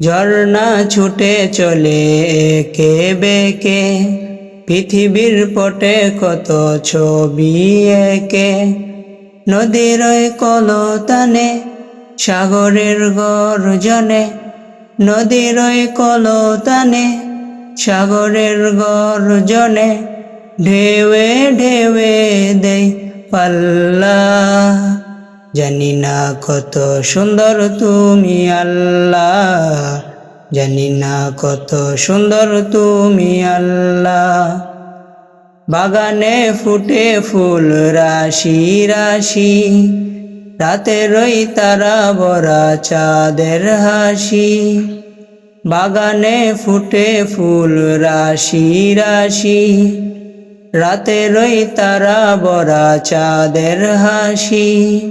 ঝর্ণা ছুটে চলে কে বেকে পৃথিবীর পটে কত ছবি একে? নদীর কলতানে, সাগরের গর্জনে, নদীর কলতানে, সাগরের গর্জনে ঢেউে ঢেউে দেই পাল্লা। জানি না কত সুন্দর তুমি আল্লাহ। জানি না কত সুন্দর তুমি আল্লাহ। বাগানে ফুটে ফুল, রাশি রাশি। রাতের ওই তারা বরা চাঁদের হাসি। বাগানে ফুটে ফুল, রাশি রাশি। রাতের ওই তারা বরা চাঁদের হাসি।